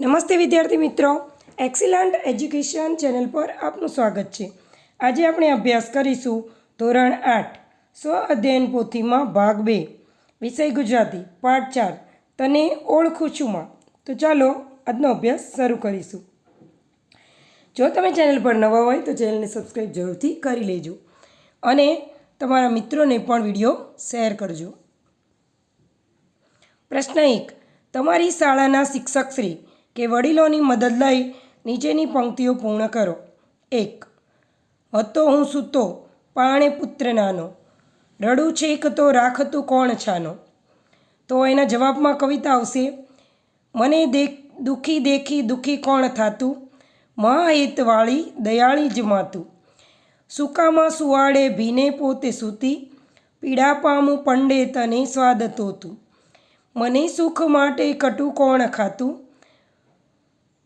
નમસ્તે વિદ્યાર્થી મિત્રો. એક્સિલન્ટ એજ્યુકેશન ચેનલ પર આપનું સ્વાગત છે. આજે આપણે અભ્યાસ કરીશું ધોરણ આઠ સ્વ અધ્યયન પોથીમાં ભાગ બે, વિષય ગુજરાતી, પાઠ ચાર. તને ઓળખું છુંમાં તો ચાલો આજનો અભ્યાસ શરૂ કરીશું. જો તમે ચેનલ પર નવા હોય તો ચેનલને સબસ્ક્રાઈબ જરૂરથી કરી લેજો અને તમારા મિત્રોને પણ વીડિયો શેર કરજો. પ્રશ્ન એક, તમારી શાળાના શિક્ષકશ્રી કે વડીલોની મદદ લઈ નીચેની પંક્તિઓ પૂર્ણ કરો. એક, હતો હું સૂતો, પાણે પુત્ર નાનો. રડું છેક તો રાખતું કોણ છાનો? તો એના જવાબમાં કવિતા આવશે, મને દેખ, દુઃખી દેખી દુઃખી કોણ થાતું? મહાહિતવાળી દયાળી જ માતું. સુકામાં સુવાડે ભીને પોતે સૂતી, પીડા પામું પંડે તને સ્વાદ તોતું. મને સુખ માટે કટુ કોણ ખાતું?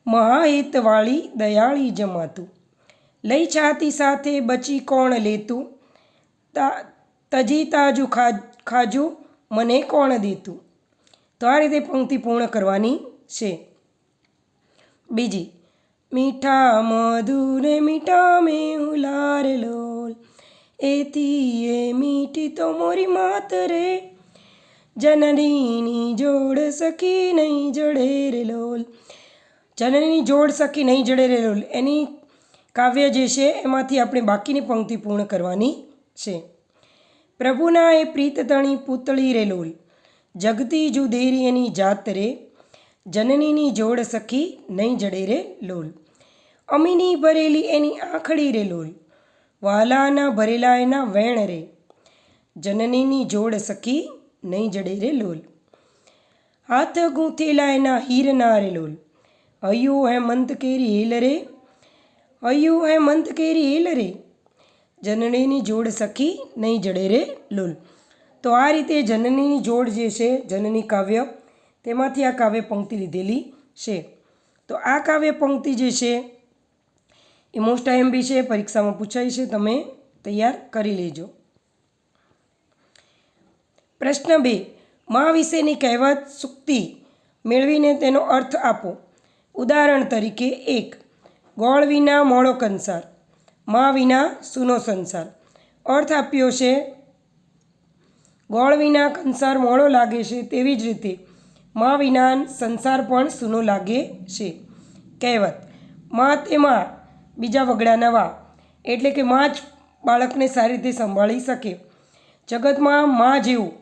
મહાહિતવાળી દયાળી જમાતું. લઈ છાતી સાથે બચી કોણ લેતું? તા, તજી તાજું ખાજું મને કોણ દેતું? તો આ રીતે પંક્તિ પૂર્ણ કરવાની છે. બીજી, મીઠા મધુને મીઠા મેં હુલાર લોલ. એથી એ મીઠી તો મોરી માત રે. જનનીની જોડ સખી નહીં જડે રે લોલ. જનનીની જોડ સખી નહીં જડે રે લોલ. એની કાવ્ય જે છે, એમાંથી આપણે બાકીની પંક્તિ પૂર્ણ કરવાની છે. પ્રભુના એ પ્રીત તણી પૂતળી રે લોલ. જગતી જુદેરી એની જાત રે. જનનીની જોડ સખી નહીં જડે રે લોલ. અમીની ભરેલી એની આંખડી રે લોલ. વાલાના ભરેલા એના વેણ રે. જનનીની જોડ સખી નહીં જડે રે લોલ. હાથ ગૂંથેલા એના હીરના રે લોલ. હૈયું હે મંત કેરી હિલ રે? અયું હે મંત કેરી હિલ રે? જનનીની જોડ સખી નહીં જડે રે લોલ. તો આ રીતે જનનીની જોડ જે છે, જનની કાવ્ય, તેમાંથી આ કાવ્ય પંક્તિ લીધેલી છે. તો આ કાવ્ય પંક્તિ જે છે, એ મોસ્ટ બી છે, પરીક્ષામાં પૂછાય છે, તમે તૈયાર કરી લેજો. પ્રશ્ન બે, મા વિશેની કહેવત સુક્તિ મેળવીને તેનો અર્થ આપો. ઉદાહરણ તરીકે એક, ગોળ વિના મોળો કંસાર, મા વિના સૂનો સંસાર. અર્થ આપ્યો છે, ગોળ વિના કંસાર મોળો લાગે છે તેવી જ રીતે મા વિના સંસાર પણ સૂનો લાગે છે. કહેવત, મા તેમાં બીજા વગડાના વા એટલે કે મા જ બાળકને સારી રીતે સંભાળી શકે. જગતમાં મા જેવું.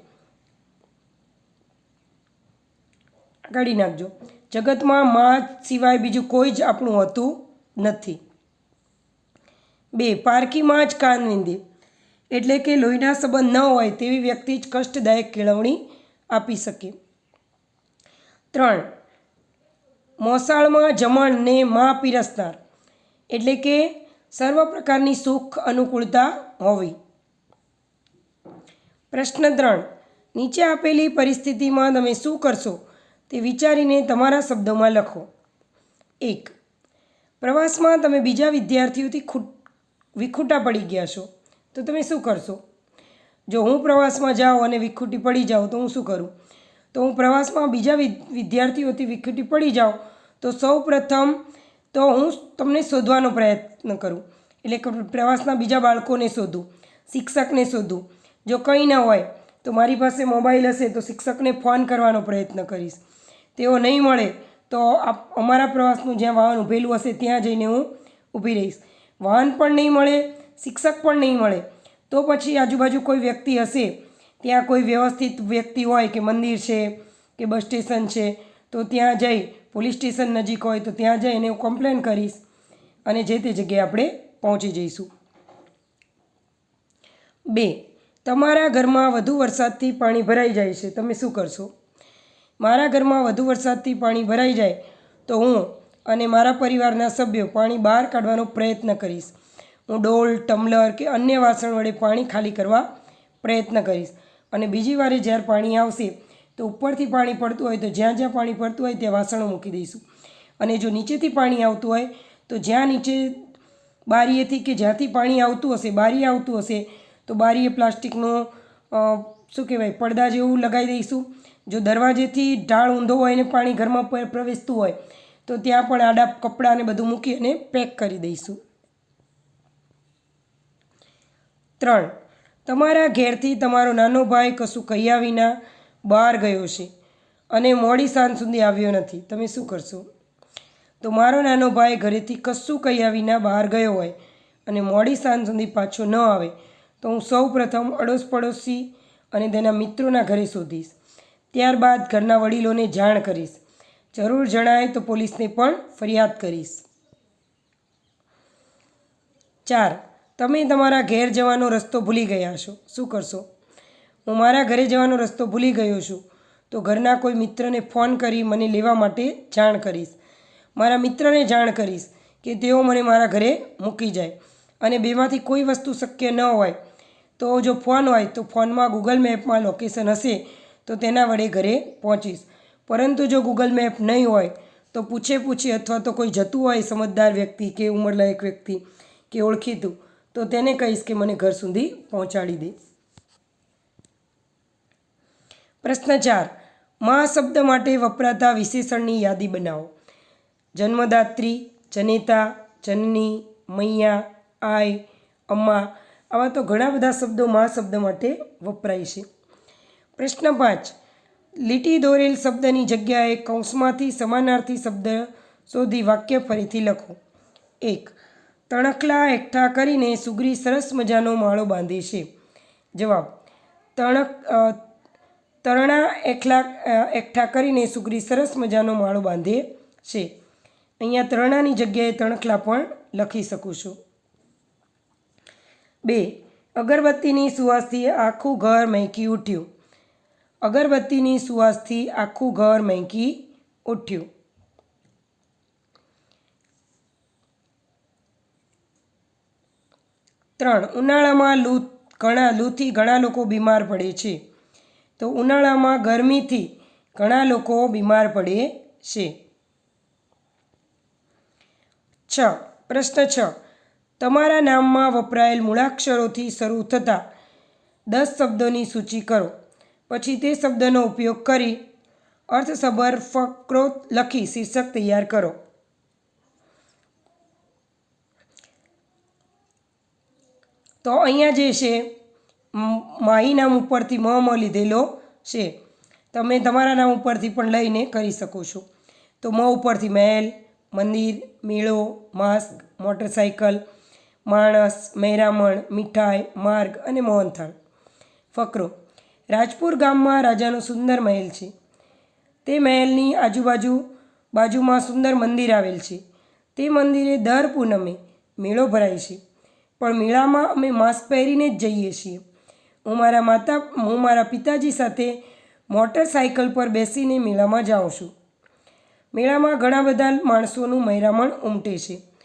કાઢી નાખજો. જગતમાં મા સિવાય બીજું કોઈ જ આપણું હોતું નથી. બે પારકીમાં જ કાન વિંદે એટલે કે લોહીના સંબંધ ન હોય તેવી વ્યક્તિ જ કષ્ટદાયક કેળવણી આપી શકે. ત્રણ, મોસાળમાં જમણને મા પીરસનાર. એટલે કે સર્વ પ્રકારની સુખ અનુકૂળતા હોવી. પ્રશ્ન ત્રણ, નીચે આપેલી પરિસ્થિતિમાં તમે શું કરશો? તે વિચારીને તમારા શબ્દોમાં લખો. એક, પ્રવાસમાં તમે બીજા વિદ્યાર્થીઓથી ખૂટ, વિખૂટા પડી ગયા છો, તો તમે શું કરશો? જો હું પ્રવાસમાં જાઉં અને વિખૂટી પડી જાઉં, તો હું શું કરું? તો હું પ્રવાસમાં બીજા વિદ્યાર્થીઓથી વિખૂટી પડી જાઉં, તો સૌ પ્રથમ તો હું તમને શોધવાનો પ્રયત્ન કરું. એટલે પ્રવાસના બીજા બાળકોને શોધું, શિક્ષકને શોધું. જો કંઈ ન હોય તો મારી પાસે મોબાઈલ હશે તો શિક્ષકને ફોન કરવાનો પ્રયત્ન કરીશ. તેઓ નહીં મળે તો અમારા પ્રવાસનું જ્યાં વાહન ઊભેલું હશે ત્યાં જઈને હું ઊભી રહીશ. વાહન પણ નહીં મળે, શિક્ષક પણ નહીં મળે. તો પછી આજુબાજુ કોઈ વ્યક્તિ હશે, ત્યાં કોઈ વ્યવસ્થિત વ્યક્તિ હોય કે મંદિર છે કે બસ સ્ટેશન છે, તો ત્યાં જઈ, પોલીસ સ્ટેશન નજીક હોય તો ત્યાં જઈને હું કમ્પ્લેન કરીશ અને જે તે જગ્યાએ આપણે પહોંચી જઈશું. બે તમારા ઘરમાં વધુ વરસાદથી પાણી ભરાઈ જાય છે, તમે શું કરશો? મારા ઘરમાં વધુ વરસાદથી પાણી ભરાઈ જાય તો હું અને મારા પરિવારના સભ્યો પાણી બહાર કાઢવાનો પ્રયત્ન કરીશ. હું ડોલ, ટમ્લર કે અન્ય વાસણ વડે પાણી ખાલી કરવા પ્રયત્ન કરીશ. અને બીજી વારે જ્યારે પાણી આવશે તો ઉપરથી પાણી પડતું હોય તો જ્યાં જ્યાં પાણી પડતું હોય ત્યાં વાસણો મૂકી દઈશું. અને જો નીચેથી પાણી આવતું હોય તો જ્યાં નીચે બારીએથી કે જ્યાંથી પાણી આવતું હશે, બારી આવતું હશે તો બારીએ પ્લાસ્ટિકનો શું કહેવાય, પડદા જેવું લગાવી દઈશું. જો દરવાજેથી ઢાળ ઊંધો હોય ને પાણી ઘરમાં પ્રવેશતું હોય, તો ત્યાં પણ આડા કપડાં ને બધું મૂકી અને પેક કરી દઈશું. ત્રણ. તમારા ઘેરથી તમારો નાનો ભાઈ કશું કહ્યા વિના બહાર ગયો છે અને મોડી સાંજ સુધી આવ્યો નથી. તમે શું કરશો? તો મારો નાનો ભાઈ ઘરેથી કશું કહ્યા વિના બહાર ગયો હોય અને મોડી સાંજ સુધી પાછો ન આવે તો હું સૌ પ્રથમ અડોશ પડોશી અને તેના મિત્રોના ઘરે શોધીશ. ત્યારબાદ ઘરના વડીલોને જાણ કરીશ. જરૂર જણાય તો પોલીસને પણ ફરિયાદ કરીશ. ચાર, તમે તમારા ઘેર જવાનો રસ્તો ભૂલી ગયા છો શું કરશો? હું મારા ઘરે જવાનો રસ્તો ભૂલી ગયો છું. તો ઘરના કોઈ મિત્રને ફોન કરી મને લેવા માટે જાણ કરીશ. મારા મિત્રને જાણ કરીશ કે તેઓ મને મારા ઘરે મૂકી જાય. અને બેમાંથી કોઈ વસ્તુ શક્ય ન હોય, તો જો ફોન હોય, તો ફોનમાં ગૂગલ મેપમાં લોકેશન હશે, તો તેના વડે ઘરે પહોંચીશ. પરંતુ જો ગૂગલ મેપ નહીં હોય, તો પૂછે પૂછી અથવા તો કોઈ જતું હોય સમજદાર વ્યક્તિ કે ઉંમરલાયક વ્યક્તિ કે ઓળખીતું, તો તેને કહીશ કે મને ઘર સુધી પહોંચાડી દે. પ્રશ્ન ચાર. મા શબ્દ માટે વપરાતા વિશેષણની યાદી બનાવો. જન્મદાત્રી, જનેતા, જનની, મૈયા આય અમ્મા આવા તો ઘણા બધા શબ્દો મા શબ્દ માટે વપરાય છે. પ્રશ્ન પાંચ, લીટી દોરેલ શબ્દની જગ્યાએ કૌંસમાંથી સમાનાર્થી શબ્દ શોધી વાક્ય ફરીથી લખો. એક, તણખલા એકઠા કરીને સુગરી સરસ મજાનો માળો બાંધે છે. જવાબ, તણક તરણા એકલા એકઠા કરીને સુગરી સરસ મજાનો માળો બાંધે છે. અહીંયા તરણાની જગ્યાએ તણખલા પણ લખી શકું છું. બે, અગરબત્તીની સુવાસથી આખું ઘર મહેકી ઉઠ્યું. અગરબત્તીની સુવાસથી આખું ઘર મહેકી ઉઠ્યું. ત્રણ, ઉનાળામાં લૂ, ઘણા લૂથી ઘણા લોકો બીમાર પડે છે. તો ઉનાળામાં ગરમીથી ઘણા લોકો બીમાર પડે છે. છ, પ્રશ્ન છ. તમારા નામમાં વપરાયેલ મૂળાક્ષરોથી શરૂ થતા દસ શબ્દોની સૂચિ કરો. પછી તે શબ્દનો ઉપયોગ કરી અર્થસભર ફકરો લખી શીર્ષક તૈયાર કરો. તો અહીંયા જે છે માહી નામ ઉપરથી મ મ લીધેલો છે. તમે તમારા નામ ઉપરથી પણ લઈને કરી શકો છો. તો મ ઉપરથી મહેલ, મંદિર, મેળો, માસ્ક મોટરસાઇકલ માણસ મહેરામણ મીઠાઈ, માર્ગ અને મોહનથાળ. ફકરો. રાજપુર ગામમાં રાજાનો સુંદર મહેલ છે. તે મહેલની આજુબાજુ બાજુમાં સુંદર મંદિર આવેલ છે. તે મંદિરે દર પૂનમે મેળો ભરાય છે. પણ મેળામાં અમે માસ્ક પહેરીને જ જઈએ છીએ. હું મારા માતા, હું મારા પિતાજી સાથે મોટરસાઇકલ પર બેસીને મેળામાં જાઉં છું. મેળામાં ઘણા બધા માણસોનું મહેરામણ ઉમટે છે.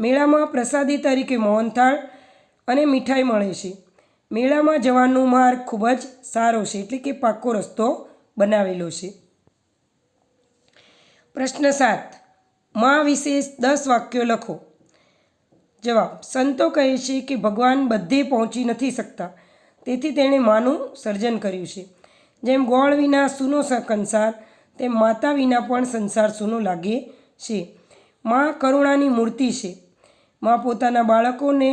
મેળામાં પ્રસાદી તરીકે મોહનથાળ અને મીઠાઈ મળે છે. મેળામાં જવાનો માર્ગ ખૂબ જ સારો છે એટલે કે પાક્કો રસ્તો બનાવેલો છે. પ્રશ્ન સાત. મા વિશે દસ વાક્યો લખો. જવાબ. સંતો કહે છે કે ભગવાન બધે પહોંચી નથી શકતા. તેથી તેણે માનું સર્જન કર્યું છે. જેમ ગોળ વિના સૂનો સંસાર, તેમ માતા વિના પણ સંસાર સૂનો લાગે છે. મા કરુણાની મૂર્તિ છે. મા પોતાના બાળકોને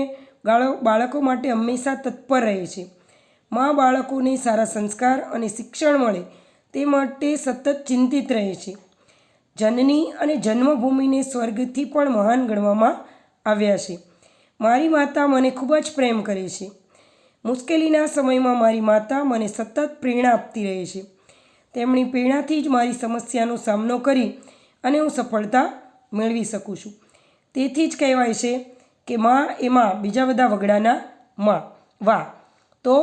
બાળકો માટે હંમેશા તત્પર રહે છે. મા બાળકોને સારા સંસ્કાર અને શિક્ષણ મળે, તે માટે સતત ચિંતિત રહે છે. જનની અને જન્મભૂમિને સ્વર્ગથી પણ મહાન ગણવામાં આવ્યા છે. મારી માતા મને ખૂબ જ પ્રેમ કરે છે. મુશ્કેલીના સમયમાં મારી માતા મને સતત પ્રેરણા આપતી રહે છે. તેમની પ્રેરણાથી જ મારી સમસ્યાનો સામનો કરી અને હું સફળતા મેળવી શકું છું. તેથી જ કહેવાય છે કે માં એમાં બીજા બધા વગડાના માં. વા તો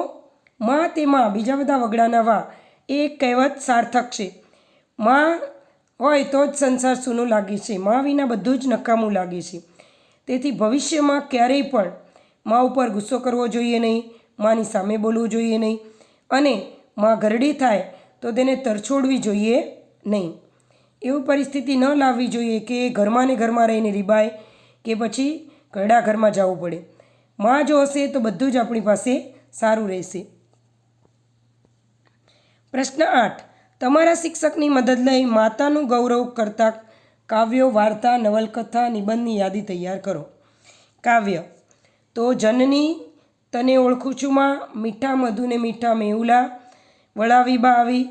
માં તેમાં બીજા બધા વગડાના વા એ કહેવત સાર્થક છે. માં હોય તો જ સંસાર સૂનું લાગે છે. માં વિના બધું જ નકામું લાગે છે. તેથી ભવિષ્યમાં ક્યારેય પણ મા ઉપર ગુસ્સો કરવો જોઈએ નહીં, માની સામે બોલવું જોઈએ નહીં અને માં ઘરડી થાય તો તેને તરછોડવી જોઈએ નહીં. એવી પરિસ્થિતિ ન લાવવી જોઈએ કે ઘરમાં ને ઘરમાં રહીને રીબાય કે પછી ઘરડા ઘરમાં જવું પડે. માં જો હશે તો બધું જ આપણી પાસે સારું રહેશે. પ્રશ્ન આઠ. તમારા શિક્ષકની મદદ લઈ માતાનું ગૌરવ કરતા કાવ્યો, વાર્તા, નવલકથા, નિબંધની યાદી તૈયાર કરો. કાવ્ય. તો જનની તને ઓળખું છું માં. મીઠા મધુને મીઠા મેહુલા, વળાવી બા આવી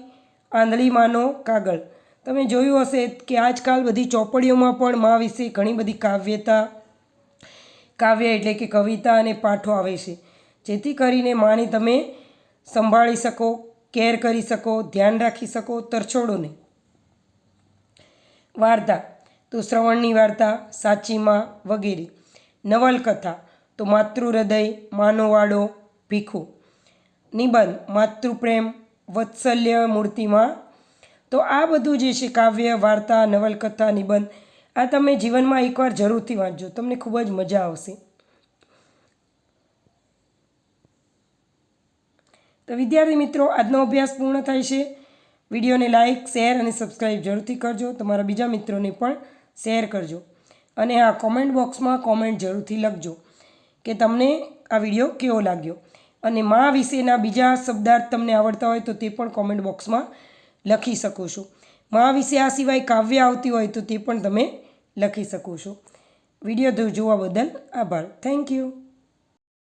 આંધળીમાંનો કાગળ. તમે જોયું હશે કે આજકાલ બધી ચોપડીઓમાં પણ મા વિશે ઘણી બધી કાવ્યતા, કાવ્ય એટલે કે કવિતા અને પાઠો આવે છે. જેથી કરીને માની તમે સંભાળી શકો, કેર કરી શકો, ધ્યાન રાખી શકો તરછોડો નહીં વાર્તા. તો શ્રવણની વાર્તા, સાચીમાં વગેરે. નવલકથા. તો માતૃહૃદય, માનોવાડો, ભીખુ. નિબંધ. માતૃપ્રેમ, વત્સલ્ય મૂર્તિમાં તો આ બધું જે છે, કાવ્ય, વાર્તા, નવલકથા, નિબંધ, આ તમે જીવનમાં એકવાર જરૂરથી વાંચજો. તમને ખૂબ જ મજા આવશે. તો વિદ્યાર્થી મિત્રો, આજનો અભ્યાસ પૂર્ણ થાય છે. વિડીયોને લાઇક શેર અને સબસ્ક્રાઈબ જરૂરથી કરજો. તમારા બીજા મિત્રોને પણ શેર કરજો. અને આ કોમેન્ટ બોક્સમાં કોમેન્ટ જરૂરથી લખજો કે તમને આ વીડિયો કેવો લાગ્યો. અને મા વિશેના બીજા શબ્દાર્થ તમને આવડતા હોય તો તે પણ કોમેન્ટ બોક્સમાં લખી શકો છો. મા વિશે આ સિવાય કાવ્ય આવતી હોય તો તે પણ તમે લખી શકો છો. વીડિયો જોવા બદલ આભાર. Thank you